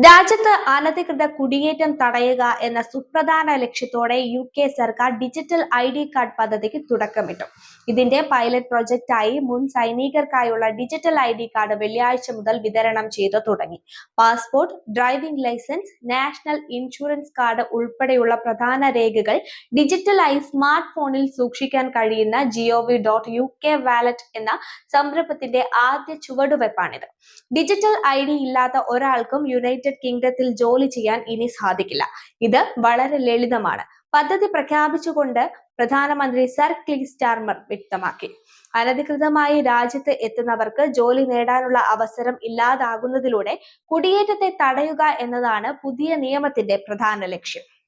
രാജ്യത്ത് അനധികൃത കുടിയേറ്റം തടയുക എന്ന സുപ്രധാന ലക്ഷ്യത്തോടെ യു കെ സർക്കാർ ഡിജിറ്റൽ ഐ ഡി കാർഡ് പദ്ധതിക്ക് തുടക്കമിട്ടു. ഇതിന്റെ പൈലറ്റ് പ്രൊജക്റ്റായി മുൻ സൈനികർക്കായുള്ള ഡിജിറ്റൽ ഐ ഡി കാർഡ് വെള്ളിയാഴ്ച മുതൽ വിതരണം ചെയ്തു തുടങ്ങി. Passport driving licence national insurance card ഉൾപ്പെടെയുള്ള പ്രധാന രേഖകൾ ഡിജിറ്റലായി സ്മാർട്ട് ഫോണിൽ സൂക്ഷിക്കാൻ കഴിയുന്ന G O V dot U K wallet എന്ന സംരംഭത്തിന്റെ ആദ്യ ചുവടുവെപ്പാണിത് ഡിജിറ്റൽ ഐ ഡി ഇല്ലാത്ത ഒരാൾക്കും യുണൈറ്റഡ് കിങ്ഡത്തിൽ ജോലി ചെയ്യാൻ ഇനി സാധിക്കില്ല. ഇത് വളരെ ലളിതമാണ്. പദ്ധതി പ്രഖ്യാപിച്ചുകൊണ്ട് പ്രധാനമന്ത്രി സർ ക്ലീ സ്റ്റാർമർ വ്യക്തമാക്കി. അനധികൃതമായി രാജ്യത്ത് എത്തുന്നവർക്ക് ജോലി നേടാനുള്ള അവസരം ഇല്ലാതാകുന്നതിലൂടെ കുടിയേറ്റത്തെ തടയുക എന്നതാണ് പുതിയ നിയമത്തിന്റെ പ്രധാന ലക്ഷ്യം.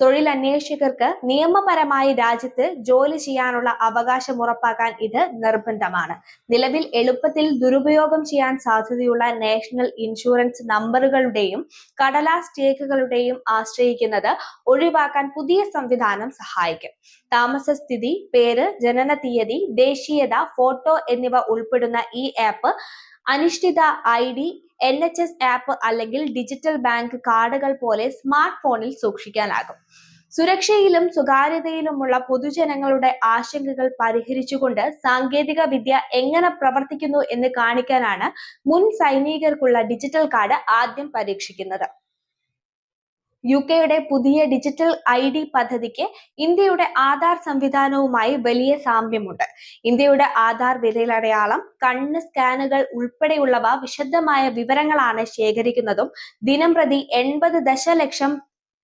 തൊഴിലന്വേഷകർക്ക് നിയമപരമായി രാജ്യത്ത് ജോലി ചെയ്യാനുള്ള അവകാശം ഉറപ്പാക്കാൻ ഇത് നിർബന്ധമാണ്. നിലവിൽ എളുപ്പത്തിൽ ദുരുപയോഗം ചെയ്യാൻ സാധ്യതയുള്ള നാഷണൽ ഇൻഷുറൻസ് നമ്പറുകളുടെയും കടലാസ് രേഖകളുടെയും ആശ്രയിക്കുന്നത് ഒഴിവാക്കാൻ പുതിയ സംവിധാനം സഹായിക്കും. താമസസ്ഥിതി പേര് ജനന തീയതി ദേശീയത ഫോട്ടോ എന്നിവ ഉൾപ്പെടുന്ന ഈ app അനിശ്ചിത I D N H S app അല്ലെങ്കിൽ ഡിജിറ്റൽ ബാങ്ക് കാർഡുകൾ പോലെ സ്മാർട്ട് ഫോണിൽ സൂക്ഷിക്കാനാകും. സുരക്ഷയിലും സ്വകാര്യതയിലുമുള്ള പൊതുജനങ്ങളുടെ ആശങ്കകൾ പരിഹരിച്ചുകൊണ്ട് സാങ്കേതിക വിദ്യ എങ്ങനെ പ്രവർത്തിക്കുന്നു എന്ന് കാണിക്കാനാണ് മുൻ സൈനികർക്കുള്ള ഡിജിറ്റൽ കാർഡ് ആദ്യം പരീക്ഷിക്കുന്നത്. യു കെയുടെ പുതിയ ഡിജിറ്റൽ ഐ ഡി പദ്ധതിക്ക് ഇന്ത്യയുടെ ആധാർ സംവിധാനവുമായി വലിയ സാമ്യമുണ്ട്. ഇന്ത്യയുടെ ആധാർ വിരലടയാളം കണ്ണ് സ്കാനുകൾ ഉൾപ്പെടെയുള്ളവ വിശദമായ വിവരങ്ങളാണ് ശേഖരിക്കുന്നതും ദിനം പ്രതി എൺപത് ദശലക്ഷം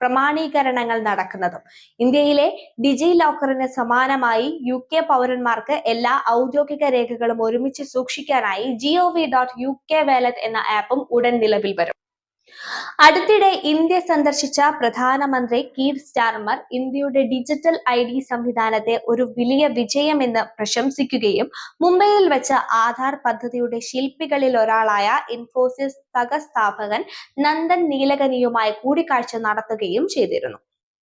പ്രമാണീകരണങ്ങൾ നടക്കുന്നതും. ഇന്ത്യയിലെ ഡിജി ലോക്കറിന് സമാനമായി യു കെ പൗരന്മാർക്ക് എല്ലാ ഔദ്യോഗിക രേഖകളും ഒരുമിച്ച് സൂക്ഷിക്കാനായി G O V dot U K wallet എന്ന ആപ്പും ഉടൻ നിലവിൽ വരും. അടുത്തിടെ ഇന്ത്യ സന്ദർശിച്ച പ്രധാനമന്ത്രി കീർ സ്റ്റാർമർ ഇന്ത്യയുടെ ഡിജിറ്റൽ ഐ ഡി സംവിധാനത്തെ ഒരു വലിയ വിജയമെന്ന് പ്രശംസിക്കുകയും മുംബൈയിൽ വെച്ച ആധാർ പദ്ധതിയുടെ ശില്പികളിൽ ഒരാളായ ഇൻഫോസിസ് സഹസ്ഥാപകൻ നന്ദൻ നീലകനിയുമായി കൂടിക്കാഴ്ച നടത്തുകയും ചെയ്തിരുന്നു.